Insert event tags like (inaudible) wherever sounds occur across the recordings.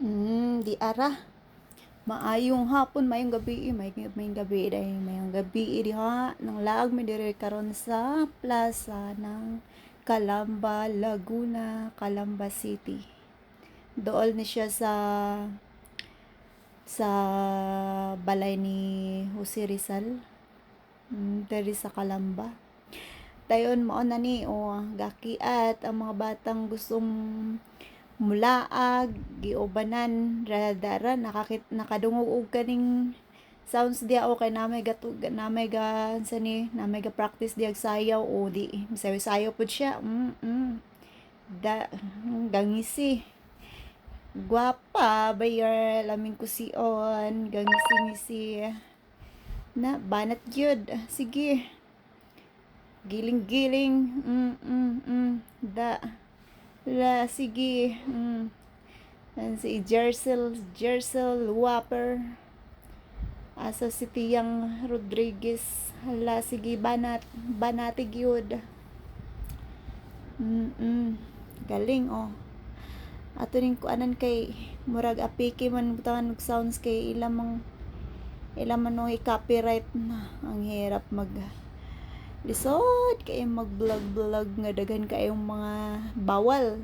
Mm, di ara. Maayong hapon, mayong gabi, may mayong gabi day, mayong gabi diha nang laag mi dire karon sa plaza ng Calamba, Laguna, Calamba City. Dool ni siya sa sa balay ni Jose Rizal. Mm, diri sa Calamba. Dayon mo na ni o gakiat ang mga batang gustong mulaag, giubanan, radara, nakakit, nakadungog og kaning sounds diya o kay namay gatug namay ga sa ni namay ga practice diag sayaw o di sayaw sayaw pud siya mm, mm. da gangisi. Gwapa bayar laming kusion gangisi ngisi na banat gyud. Sige. Giling-giling mm, mm, mm. da La, sige. Mm. Yan si Jersel, Jersel Whopper. Asa si Tiyang Rodriguez. Hala, sige, banat. Banatig yun. Mm -mm. Galing, oh. Ato rin kuanan kay murag apiki man butangan og sounds kay ilang mang ilang man no copyright na ang hirap mag lisod kay mag-vlog-vlog nga daghan kayong mga bawal.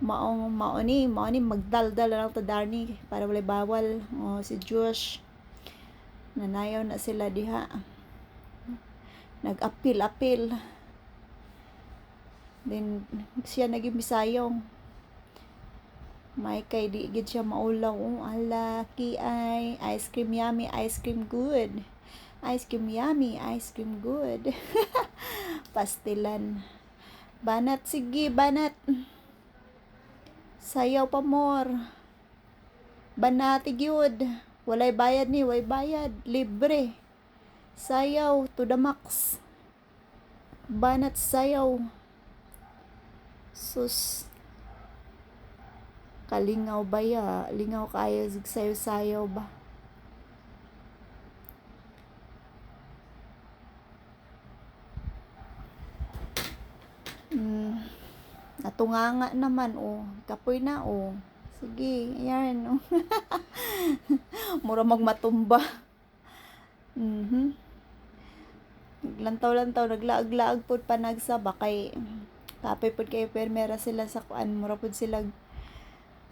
Maong maoni maoni magdaldal lang ta darni para wala bawal. O si Josh nanayaw na sila diha. Nag-apil-apil. Then siya naging bisayong. May kay di gid siya maulaw. Oh ala ki ay ice cream yummy ice cream good Ice cream yummy, ice cream good. (laughs) Pastilan. Banat, sige, banat. Sayaw pa more. Banati gyud. Walay bayad ni, way bayad. Libre. Sayaw to the max. Banat sayaw. Sus. Kalingaw ba ya? Lingaw kaya sayaw-sayaw ba? Mm, natunganga naman, oh. Kapoy na, oh. Sige, ayan, oh. (laughs) Mura magmatumba. Mhm. Lantaw-lantaw, naglaag-laag pod panagsaba kay kapay pod kay permera sila sa kuan, mura pod sila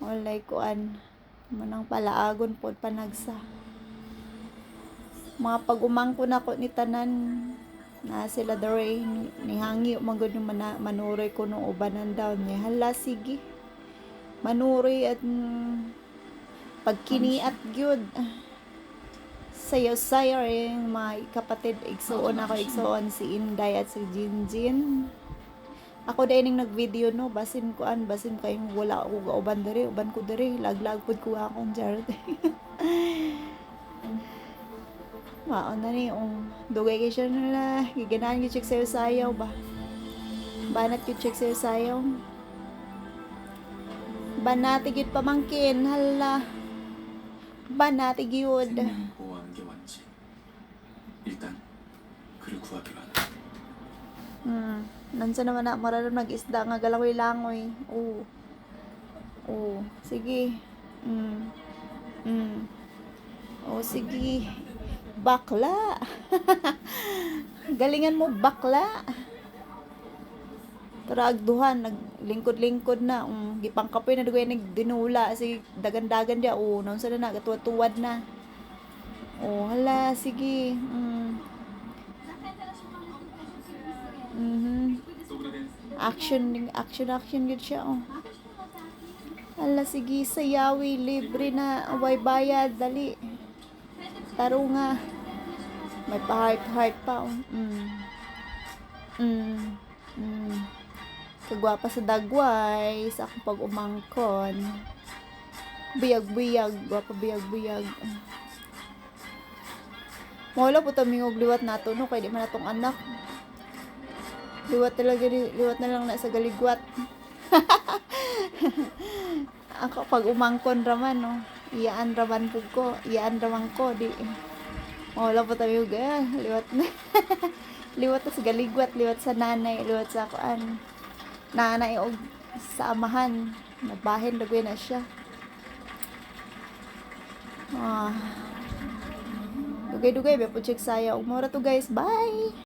walay kuan manang palaagon pod panagsa. Mga pag-umangko na ko ni tanan na sila dare ni hangi magud yung mana, manuroy ko nung ubanan daw niya. Hala sige. Manuroy at mm, pagkiniat gyud. Sayo sayo yung mga kapatid. Igsuon ako igsuon si Inday at si Jinjin. Ako dahil ning nag-video no? Basin ko an basin kayong wala ako uban diri uban ko diri. Laglag pud ko akong jarot (laughs) maon na ni um dugay kay siya na giganaan gyud check sayo sayaw ba banat gyud check sayo sayaw banati gyud pamangkin hala banati gyud Hmm. Nansa naman na, marano nag-isda nga galangoy-langoy. Oo. Oo. Sige. Hmm. Hmm. Oo, sige. Bakla. (laughs) Galingan mo, bakla. Taragduhan, naglingkod-lingkod na. Um, gipangkapoy na dugay nagdinula. Sige, dagan-dagan dia. Oo, naunsa na na, katuwad-tuwad na. Oo, hala, sige. Mm. Mhm. Action, action, action yun siya, oh. Ala, sige, sayawi, libre na, away bayad, dali. Taro nga. May pa-heart-heart pa, oh. Mm. Mm. Mm. Kagwapa sa dagway, sa akong pag-umangkon. Biyag-biyag, gwapa biyag-biyag. Mawala po tamingog liwat nato, no, kaya di man natong anak. Liwat talaga, liwat na lang na sa galigwat. (laughs) Ako pag umangkon raman no, iyaan raman pug ko, iyaan raman ko di. Wala po tayo ga, liwat na. (laughs) liwat na sa galigwat, liwat sa nanay, liwat sa kuan. Nanay og sa amahan, nabahin lagay na siya. Ah. Dugay-dugay, ba po check saya. Ug mora to guys. Bye!